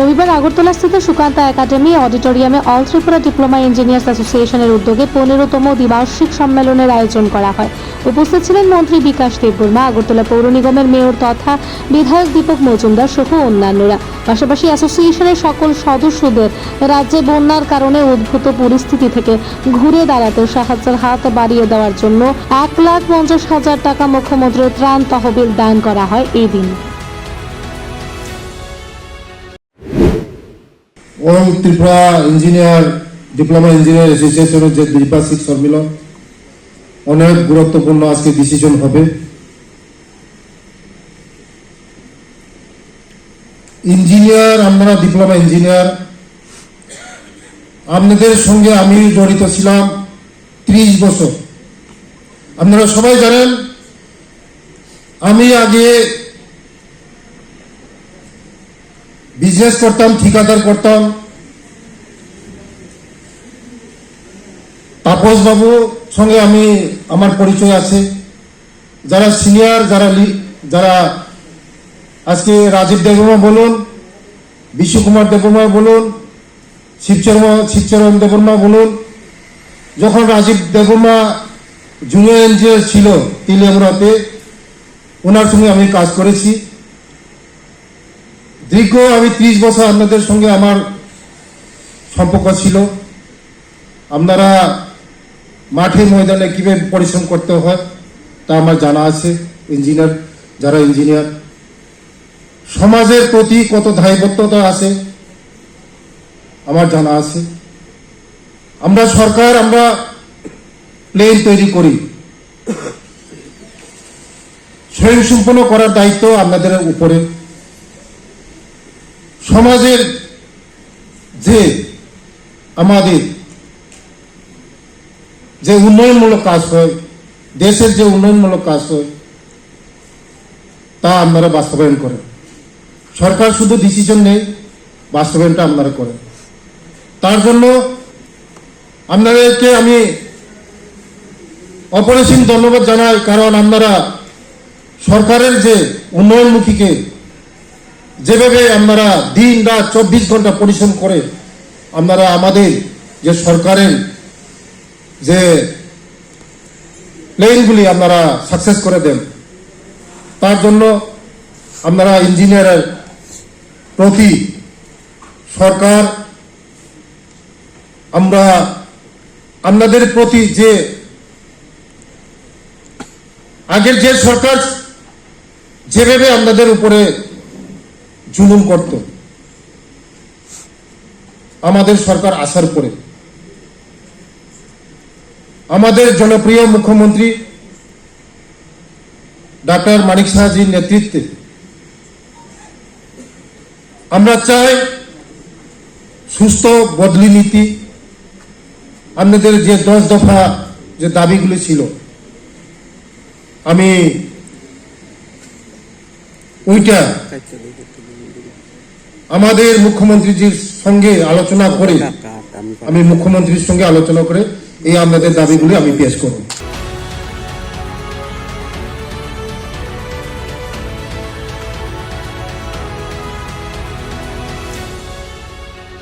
রবিবার আগরতলাস্থিত সুকান্ত একাডেমি অডিটোরিয়ামে অল ত্রিপুরা ডিপ্লোমা ইঞ্জিনিয়ার্স অ্যাসোসিয়েশনের উদ্যোগে পনেরোতম দ্বিবার্ষিক সম্মেলনের আয়োজন করা হয়। উপস্থিত ছিলেন মন্ত্রী বিকাশ দেববর্মা, আগরতলা পৌর নিগমের মেয়র তথা বিধায়ক দীপক মজুমদার সহ অন্যান্যরা। পাশাপাশি অ্যাসোসিয়েশনের সকল সদস্যদের রাজ্যে বন্যার কারণে উদ্ভূত পরিস্থিতি থেকে ঘুরে দাঁড়াতে সাহায্যের হাত বাড়িয়ে দেওয়ার জন্য এক লাখ পঞ্চাশ হাজার টাকা মুখ্যমন্ত্রীর ত্রাণ তহবিল দান করা হয় এই দিন all Tripura engineer diploma engineer অ্যাসোসিয়েশনের যে দ্বিবার্ষিক সম্মেলন, অনেক গুরুত্বপূর্ণ আজকে ডিসিশন হবে। ইঞ্জিনিয়ার আমরা ডিপ্লোমা ইঞ্জিনিয়ার আপনাদের সঙ্গে আমি জড়িত ছিলাম ত্রিশ বছর। আপনারা সবাই জানেন, আমি আগে বিজনেস করতাম, ঠিকাদার করতাম। তাপস বাবু সঙ্গে আমি আমার পরিচয় আছে। যারা সিনিয়র, যারা যারা আজকে রাজীব দেববর্মা বলুন বিশ্বকুমার দেববর্মা বলুন শিবচরমা শিবচরণ দেববর্মা বলুন, যখন রাজীব দেববর্মা জুনিয়র ইঞ্জিনিয়ার ছিল তিলিয়ামুড়াতে ওনার সঙ্গে আমি কাজ করেছি। দীর্ঘ আমি ত্রিশ বছর আপনাদের সঙ্গে আমার সম্পর্ক ছিল। আপনারা মাঠে ময়দানে কীভাবে পরিশ্রম করতে হয়, তা আমার জানা আছে। ইঞ্জিনিয়ার, যারা ইঞ্জিনিয়ার, সমাজের প্রতি কত দায়বদ্ধতা আছে, আমার জানা আছে। আমরা সরকার, আমরা প্লেন তৈরি করি। স্বয়ংসম্পন্ন করার দায়িত্ব আপনাদের উপরে। সমাজের যে আমাদের যে উন্নয়নমূলক কাজ হয়, দেশের যে উন্নয়নমূলক কাজ হয়, তা আপনারা বাস্তবায়ন করেন। সরকার শুধু ডিসিশন নেই বাস্তবায়নটা আপনারা করেন। তার জন্য আপনাদেরকে আমি অপরিসীম ধন্যবাদ জানাই, কারণ আপনারা সরকারের যে উন্নয়নমুখীকে যেভাবে আপনারা দিন রাত চব্বিশ ঘণ্টা পরিশ্রম করে, আপনারা আমাদের যে সরকারের যে প্লেনগুলি আপনারা সাকসেস করে দেন, তার জন্য আপনারা ইঞ্জিনিয়ারের প্রতি সরকার, আমরা আপনাদের প্রতি যে আগের যে সরকার যেভাবে আপনাদের উপরে জুলুম করত, আমাদের সরকার আসার পরে। আমাদের জনপ্রিয় মুখ্যমন্ত্রী ডাক্তার মানিক সাহাজির নেতৃত্বে। আমরা চাই সুস্থ বদলি নীতি। আপনাদের যে দশ দফা যে দাবিগুলি ছিল, আমি ওইটা আমাদের মুখ্যমন্ত্রীজির সঙ্গে আলোচনা করে, আমি মুখ্যমন্ত্রীর সঙ্গে আলোচনা করে এই আপনাদের দাবিগুলি আমি পেশ করব।